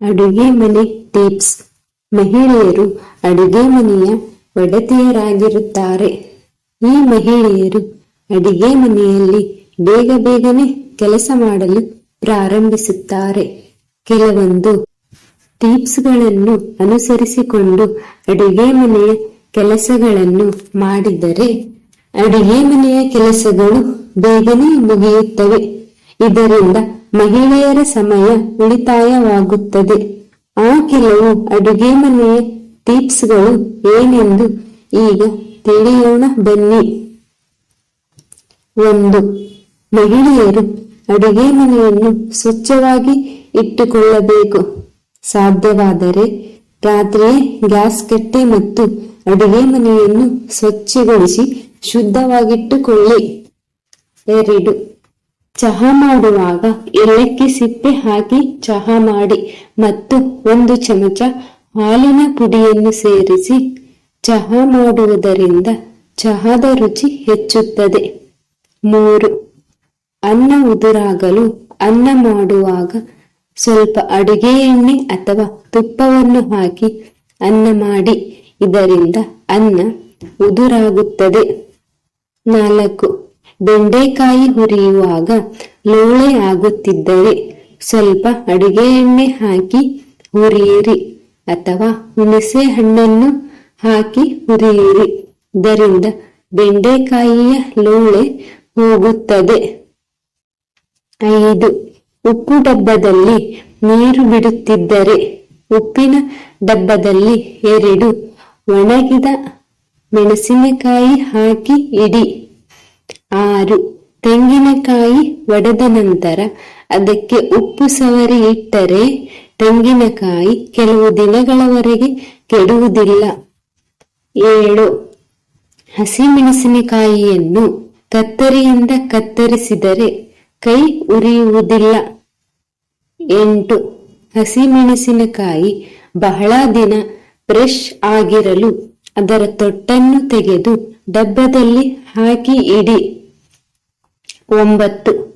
ಅಡುಗೆ ಮನೆ ಟಿಪ್ಸ್. ಮಹಿಳೆಯರು ಅಡುಗೆ ಮನೆಯ ಒಡತಿಯರಾಗಿರುತ್ತಾರೆ. ಈ ಮಹಿಳೆಯರು ಅಡಿಗೆ ಮನೆಯಲ್ಲಿ ಬೇಗ ಬೇಗನೆ ಕೆಲಸ ಮಾಡಲು ಪ್ರಾರಂಭಿಸುತ್ತಾರೆ. ಕೆಲವೊಂದು ಟಿಪ್ಸ್ಗಳನ್ನು ಅನುಸರಿಸಿಕೊಂಡು ಅಡುಗೆ ಮನೆಯ ಕೆಲಸಗಳನ್ನು ಮಾಡಿದರೆ ಅಡುಗೆ ಮನೆಯ ಕೆಲಸಗಳು ಬೇಗನೆ ಮುಗಿಯುತ್ತವೆ. ಇದರಿಂದ ಮಹಿಳೆಯರ ಸಮಯ ಉಳಿತಾಯವಾಗುತ್ತದೆ. ಆ ಕೆಲವು ಅಡುಗೆ ಮನೆಯ ಟಿಪ್ಸ್ಗಳು ಏನೆಂದು ಈಗ ತಿಳಿಯೋಣ ಬನ್ನಿ. ಒಂದು, ಮಹಿಳೆಯರು ಅಡುಗೆ ಮನೆಯನ್ನು ಸ್ವಚ್ಛವಾಗಿ ಇಟ್ಟುಕೊಳ್ಳಬೇಕು. ಸಾಧ್ಯವಾದರೆ ರಾತ್ರಿಯೇ ಗ್ಯಾಸ್ ಕಟ್ಟೆ ಮತ್ತು ಅಡುಗೆ ಮನೆಯನ್ನು ಸ್ವಚ್ಛಗೊಳಿಸಿ ಶುದ್ಧವಾಗಿಟ್ಟುಕೊಳ್ಳಿ. ಎರಡು ಚಹಾ ಮಾಡುವಾಗ ಏಲಕ್ಕಿ ಸಿಪ್ಪೆ ಹಾಕಿ ಚಹಾ ಮಾಡಿ ಮತ್ತು ಒಂದು ಚಮಚ ಹಾಲಿನ ಪುಡಿಯನ್ನು ಸೇರಿಸಿ ಚಹಾ ಮಾಡುವುದರಿಂದ ಚಹಾದ ರುಚಿ ಹೆಚ್ಚುತ್ತದೆ. ಮೂರು, ಅನ್ನ ಉದುರಾಗಲು ಅನ್ನ ಮಾಡುವಾಗ ಸ್ವಲ್ಪ ಅಡುಗೆ ಎಣ್ಣೆ ಅಥವಾ ತುಪ್ಪವನ್ನು ಹಾಕಿ ಅನ್ನ ಮಾಡಿ, ಇದರಿಂದ ಅನ್ನ ಉದುರಾಗುತ್ತದೆ. ನಾಲ್ಕು ಬೆಂಡೆಕಾಯಿ ಹುರಿಯುವಾಗ ಲೋಳೆ ಆಗುತ್ತಿದ್ದರೆ ಸ್ವಲ್ಪ ಅಡುಗೆ ಎಣ್ಣೆ ಹಾಕಿ ಹುರಿಯಿರಿ ಅಥವಾ ಹುಣಸೆ ಹಣ್ಣನ್ನು ಹಾಕಿ ಹುರಿಯಿರಿ. ಇದರಿಂದ ಬೆಂಡೆಕಾಯಿಯ ಲೋಳೆ ಹೋಗುತ್ತದೆ. ಐದು. ಉಪ್ಪು ಡಬ್ಬದಲ್ಲಿ ನೀರು ಬಿಡುತ್ತಿದ್ದರೆ ಉಪ್ಪಿನ ಡಬ್ಬದಲ್ಲಿ ಎರಡು ಒಣಗಿದ ಮೆಣಸಿನಕಾಯಿ ಹಾಕಿ ಇಡಿ. ಆರು. ತೆಂಗಿನಕಾಯಿ ಒಡೆದ ನಂತರ ಅದಕ್ಕೆ ಉಪ್ಪು ಸವರಿ ಇಟ್ಟರೆ ತೆಂಗಿನಕಾಯಿ ಕೆಲವು ದಿನಗಳವರೆಗೆ ಕೆಡುವುದಿಲ್ಲ. ಏಳು. ಹಸಿಮೆಣಸಿನಕಾಯಿಯನ್ನು ಕತ್ತರಿಯಿಂದ ಕತ್ತರಿಸಿದರೆ ಕೈ ಉರಿಯುವುದಿಲ್ಲ. ಎಂಟು. ಹಸಿಮೆಣಸಿನಕಾಯಿ ಬಹಳ ದಿನ ಫ್ರೆಶ್ ಆಗಿರಲು ಅದರ ತೊಟ್ಟನ್ನು ತೆಗೆದು ಡಬ್ಬದಲ್ಲಿ ಹಾಕಿ ಇಡಿ. ಒಂಬತ್ತು.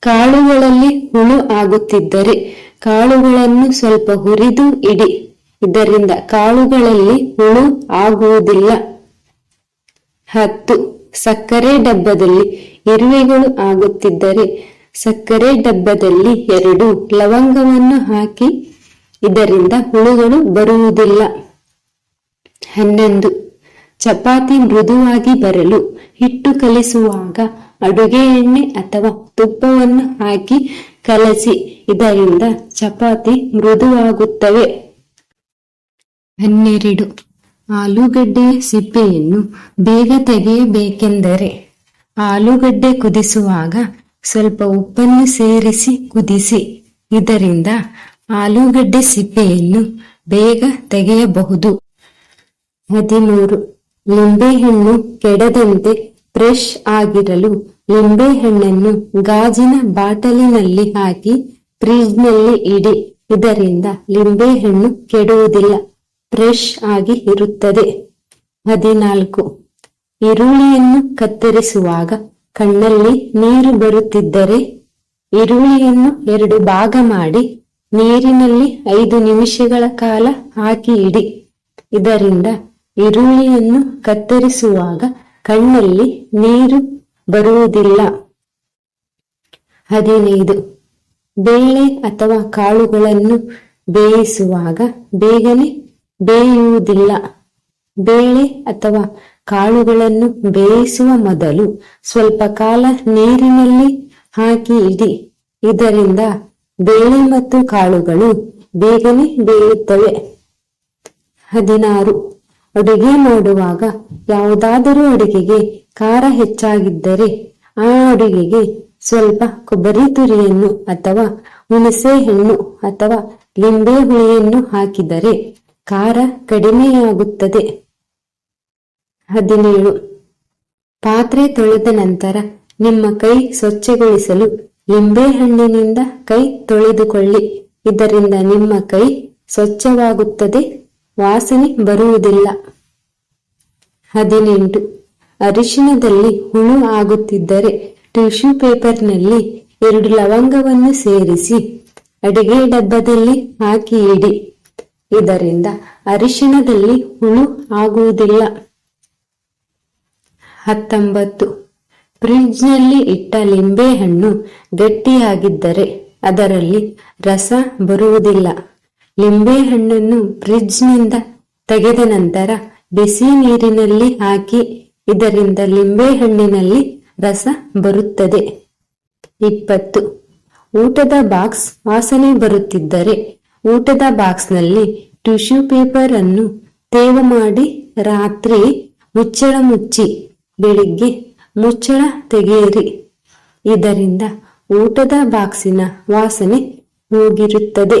ಕಾಳುಗಳಲ್ಲಿ ಹುಳು ಆಗುತ್ತಿದ್ದರೆ ಕಾಳುಗಳನ್ನು ಸ್ವಲ್ಪ ಹುರಿದು ಇಡಿ. ಇದರಿಂದ ಕಾಳುಗಳಲ್ಲಿ ಹುಳು ಆಗುವುದಿಲ್ಲ. ಹತ್ತು. ಸಕ್ಕರೆ ಡಬ್ಬದಲ್ಲಿ ಇರುವೆಗಳು ಆಗುತ್ತಿದ್ದರೆ ಸಕ್ಕರೆ ಡಬ್ಬದಲ್ಲಿ ಎರಡು ಲವಂಗವನ್ನು ಹಾಕಿ ಇದರಿಂದ ಹುಳುಗಳು ಬರುವುದಿಲ್ಲ. ಹನ್ನೊಂದು. ಚಪಾತಿ ಮೃದುವಾಗಿ ಬರಲು ಹಿಟ್ಟು ಕಲಿಸುವಾಗ ಅಡುಗೆ ಎಣ್ಣೆ ಅಥವಾ ತುಪ್ಪವನ್ನು ಹಾಕಿ ಕಲಸಿ. ಇದರಿಂದ ಚಪಾತಿ ಮೃದುವಾಗುತ್ತವೆ. ಹನ್ನೆರಡು. ಆಲೂಗಡ್ಡೆಯ ಸಿಪ್ಪೆಯನ್ನು ಬೇಗ ತೆಗೆಯಬೇಕೆಂದರೆ ಆಲೂಗಡ್ಡೆ ಕುದಿಸುವಾಗ ಸ್ವಲ್ಪ ಉಪ್ಪನ್ನು ಸೇರಿಸಿ ಕುದಿಸಿ. ಇದರಿಂದ ಆಲೂಗಡ್ಡೆ ಸಿಪ್ಪೆಯನ್ನು ಬೇಗ ತೆಗೆಯಬಹುದು. ಹದಿಮೂರು. ಲಿಂಬೆಹಣ್ಣು ಕೆಡದಂತೆ ಫ್ರೆಶ್ ಆಗಿರಲು ಲಿಂಬೆಹಣ್ಣನ್ನು ಗಾಜಿನ ಬಾಟಲಿನಲ್ಲಿ ಹಾಕಿ ಫ್ರಿಜ್ನಲ್ಲಿ ಇಡಿ. ಇದರಿಂದ ಲಿಂಬೆಹಣ್ಣು ಕೆಡುವುದಿಲ್ಲ. ಫ್ರೆಶ್ ಆಗಿ ಇರುತ್ತದೆ. ಹದಿನಾಲ್ಕು. ಈರುಳ್ಳಿಯನ್ನು ಕತ್ತರಿಸುವಾಗ ಕಣ್ಣಲ್ಲಿ ನೀರು ಬರುತ್ತಿದ್ದರೆ ಈರುಳ್ಳಿಯನ್ನು ಎರಡು ಭಾಗ ಮಾಡಿ ನೀರಿನಲ್ಲಿ ಐದು ನಿಮಿಷಗಳ ಕಾಲ ಹಾಕಿ ಇಡಿ ಇದರಿಂದ ಈರುಳ್ಳಿಯನ್ನು ಕತ್ತರಿಸುವಾಗ ಕಣ್ಣಲ್ಲಿ ನೀರು ಬರುವುದಿಲ್ಲ. ಹದಿನೈದು. ಬೇಳೆ ಅಥವಾ ಕಾಳುಗಳನ್ನು ಬೇಯಿಸುವಾಗ ಬೇಗನೆ ಬೇಯುವುದಿಲ್ಲ. ಬೇಳೆ ಅಥವಾ ಕಾಳುಗಳನ್ನು ಬೇಯಿಸುವ ಮೊದಲು ಸ್ವಲ್ಪ ಕಾಲ ನೀರಿನಲ್ಲಿ ಹಾಕಿ ಇಡಿ. ಇದರಿಂದ ಬೇಳೆ ಮತ್ತು ಕಾಳುಗಳು ಬೇಗನೆ ಬೇಯುತ್ತವೆ. ಹದಿನಾರು. ಅಡುಗೆ ಮಾಡುವಾಗ ಯಾವುದಾದರೂ ಅಡುಗೆಗೆ ಖಾರ ಹೆಚ್ಚಾಗಿದ್ದರೆ ಆ ಅಡುಗೆಗೆ ಸ್ವಲ್ಪ ಕೊಬ್ಬರಿ ತುರಿಯನ್ನು ಅಥವಾ ಹುಣಸೆ ಹಣ್ಣು ಅಥವಾ ಲಿಂಬೆ ಹುಳಿಯನ್ನು ಹಾಕಿದರೆ ಖಾರ ಕಡಿಮೆಯಾಗುತ್ತದೆ. ಹದಿನೇಳು. ಪಾತ್ರೆ ತೊಳೆದ ನಂತರ ನಿಮ್ಮ ಕೈ ಸ್ವಚ್ಛಗೊಳಿಸಲು ಲಿಂಬೆ ಹಣ್ಣಿನಿಂದ ಕೈ ತೊಳೆದುಕೊಳ್ಳಿ. ಇದರಿಂದ ನಿಮ್ಮ ಕೈ ಸ್ವಚ್ಛವಾಗುತ್ತದೆ. ವಾಸನೆ ಬರುವುದಿಲ್ಲ. ಹದಿನೆಂಟು. ಅರಿಶಿನದಲ್ಲಿ ಹುಳು ಆಗುತ್ತಿದ್ದರೆ ಟಿಶ್ಯೂ ಪೇಪರ್ನಲ್ಲಿ ಎರಡು ಲವಂಗವನ್ನು ಸೇರಿಸಿ ಅಡಿಗೆ ಡಬ್ಬದಲ್ಲಿ ಹಾಕಿ ಇಡಿ ಇದರಿಂದ ಅರಿಶಿಣದಲ್ಲಿ ಹುಳು ಆಗುವುದಿಲ್ಲ. ಹತ್ತೊಂಬತ್ತು. ಫ್ರಿಡ್ಜ್ನಲ್ಲಿ ಇಟ್ಟ ಲಿಂಬೆಹಣ್ಣು ಗಟ್ಟಿಯಾಗಿದ್ದರೆ ಅದರಲ್ಲಿ ರಸ ಬರುವುದಿಲ್ಲ. ಲಿಂಬೆಹಣ್ಣನ್ನು ಫ್ರಿಡ್ಜ್ನಿಂದ ತೆಗೆದ ನಂತರ ಬಿಸಿ ನೀರಿನಲ್ಲಿ ಹಾಕಿ, ಇದರಿಂದ ಲಿಂಬೆಹಣ್ಣಿನಲ್ಲಿ ರಸ ಬರುತ್ತದೆ. ಇಪ್ಪತ್ತು. ಊಟದ ಬಾಕ್ಸ್ ವಾಸನೆ ಬರುತ್ತಿದ್ದರೆ ಊಟದ ಬಾಕ್ಸ್ನಲ್ಲಿ ಟಿಶ್ಯೂ ಪೇಪರ್ ಅನ್ನು ತೇವ ಮಾಡಿ ರಾತ್ರಿ ಮುಚ್ಚಳ ಮುಚ್ಚಿ, ಬೆಳಿಗ್ಗೆ ಮುಚ್ಚಳ ತೆಗೆಯಿರಿ. ಇದರಿಂದ ಊಟದ ಬಾಕ್ಸಿನ ವಾಸನೆ ಹೋಗಿರುತ್ತದೆ